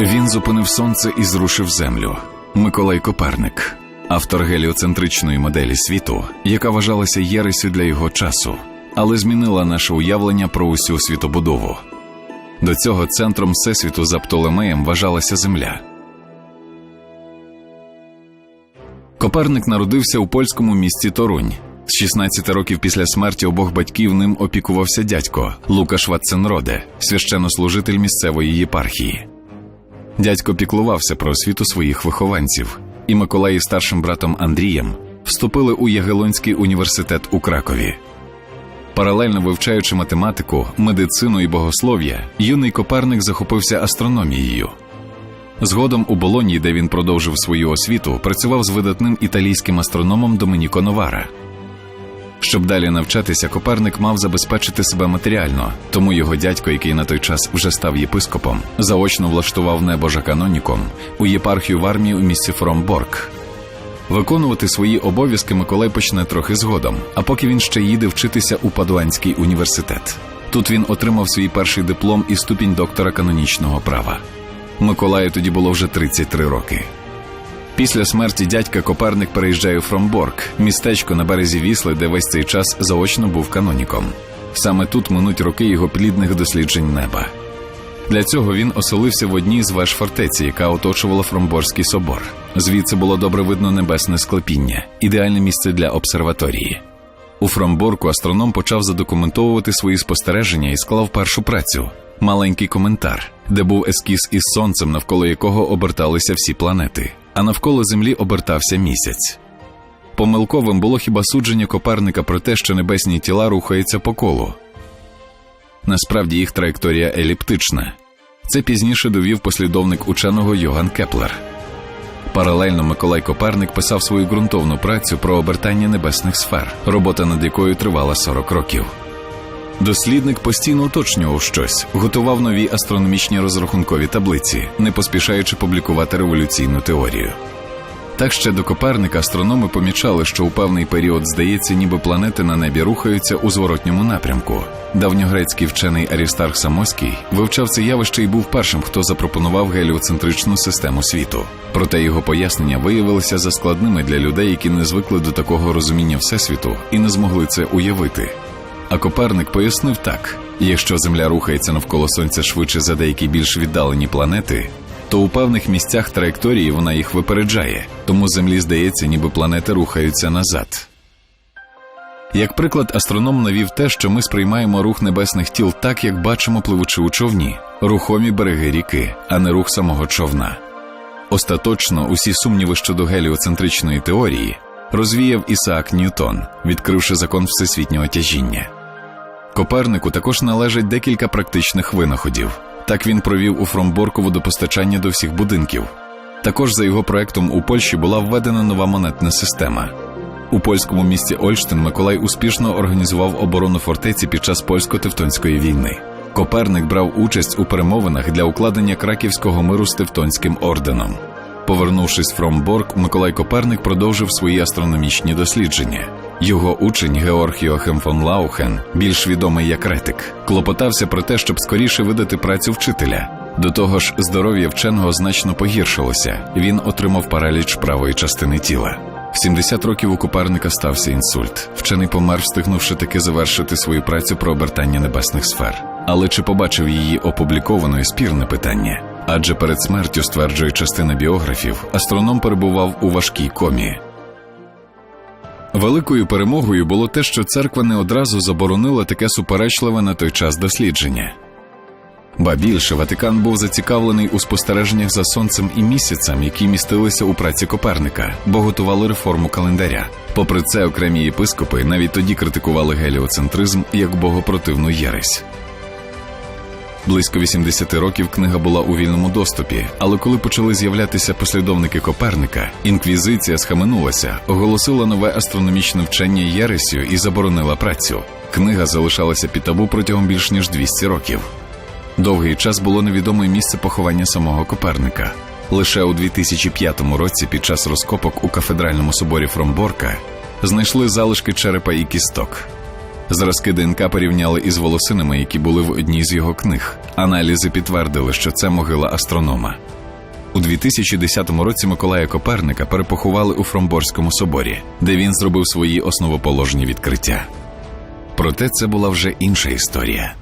Він зупинив сонце і зрушив землю. Миколай Коперник, автор геліоцентричної моделі світу, яка вважалася єресю для його часу, але змінила наше уявлення про усю світобудову. До цього центром всесвіту за Птолемеєм вважалася Земля. Коперник народився у польському місті Торунь. З 16 років після смерті обох батьків ним опікувався дядько Лукаш Ватценроде, священнослужитель місцевої єпархії. Дядько піклувався про освіту своїх вихованців, і Миколай із старшим братом Андрієм вступили у Ягелонський університет у Кракові. Паралельно вивчаючи математику, медицину і богослов'я, юний Коперник захопився астрономією. Згодом у Болонії, де він продовжив свою освіту, працював з видатним італійським астрономом Домініко Новара. Щоб далі навчатися, Коперник мав забезпечити себе матеріально, тому його дядько, який на той час вже став єпископом, заочно влаштував небожа каноніком у єпархію в армії у місті Фромборг. Виконувати свої обов'язки Миколай почне трохи згодом, а поки він ще їде вчитися у Падуанський університет. Тут він отримав свій перший диплом і ступінь доктора канонічного права. Миколаю тоді було вже 33 роки. Після смерті дядька Коперник переїжджає у Фромборг, містечко на березі Вісли, де весь цей час заочно був каноніком. Саме тут минуть роки його плідних досліджень неба. Для цього він оселився в одній з веж фортеці, яка оточувала Фромборський собор. Звідси було добре видно небесне склепіння, ідеальне місце для обсерваторії. У Фромборку астроном почав задокументовувати свої спостереження і склав першу працю маленький коментар, де був ескіз із сонцем, навколо якого оберталися всі планети, а навколо Землі обертався місяць. Помилковим було хіба судження Коперника про те, що небесні тіла рухаються по колу. Насправді їх траєкторія еліптична. Це пізніше довів послідовник ученого Йоган Кеплер. Паралельно Миколай Коперник писав свою ґрунтовну працю про обертання небесних сфер, робота над якою тривала 40 років. Дослідник постійно уточнював щось, готував нові астрономічні розрахункові таблиці, не поспішаючи публікувати революційну теорію. Так ще до Коперника астрономи помічали, що у певний період здається, ніби планети на небі рухаються у зворотньому напрямку. Давньогрецький вчений Арістарх Самоський вивчав це явище і був першим, хто запропонував геліоцентричну систему світу. Проте його пояснення виявилися заскладними для людей, які не звикли до такого розуміння всесвіту і не змогли це уявити. А Коперник пояснив так: якщо Земля рухається навколо Сонця швидше за деякі більш віддалені планети, то у певних місцях траєкторії вона їх випереджає, тому Землі здається, ніби планети рухаються назад. Як приклад, астроном навів те, що ми сприймаємо рух небесних тіл так, як бачимо, пливучи у човні, рухомі береги ріки, а не рух самого човна. Остаточно усі сумніви щодо геліоцентричної теорії розвіяв Ісаак Ньютон, відкривши закон всесвітнього тяжіння. Копернику також належать декілька практичних винаходів. Так він провів у Фромборку водопостачання до всіх будинків. Також за його проектом у Польщі була введена нова монетна система. У польському місті Ольштин Миколай успішно організував оборону фортеці під час польсько-тевтонської війни. Коперник брав участь у перемовинах для укладення краківського миру з Тевтонським орденом. Повернувшись в Фромборг, Миколай Коперник продовжив свої астрономічні дослідження. Його учень Георг Йохем фон Лаухен, більш відомий як Ретик, клопотався про те, щоб скоріше видати працю вчителя. До того ж, здоров'я вченого значно погіршилося. Він отримав параліч правої частини тіла. В 70 років у Коперника стався інсульт. Вчений помер, встигнувши таки завершити свою працю про обертання небесних сфер. Але чи побачив її опублікованою спірне питання? Адже перед смертю, стверджує частина біографів, астроном перебував у важкій комі. Великою перемогою було те, що церква не одразу заборонила таке суперечливе на той час дослідження. Ба більше Ватикан був зацікавлений у спостереженнях за сонцем і місяцем, які містилися у праці Коперника, бо готували реформу календаря. Попри це, окремі єпископи навіть тоді критикували геліоцентризм як богопротивну єресь. Близько 80 років книга була у вільному доступі, але коли почали з'являтися послідовники Коперника, інквізиція схаменулася, оголосила нове астрономічне вчення Єресю і заборонила працю. Книга залишалася під табу протягом більш ніж 200 років. Довгий час було невідоме місце поховання самого Коперника. Лише у 2005 році, під час розкопок у кафедральному соборі Фромборка, знайшли залишки черепа і кісток. Зразки ДНК порівняли із волосинами, які були в одній з його книг. Аналізи підтвердили, що це могила астронома. У 2010 році Миколая Коперника перепоховали у Фромборському соборі, де він зробив свої основоположні відкриття. Проте це була вже інша історія.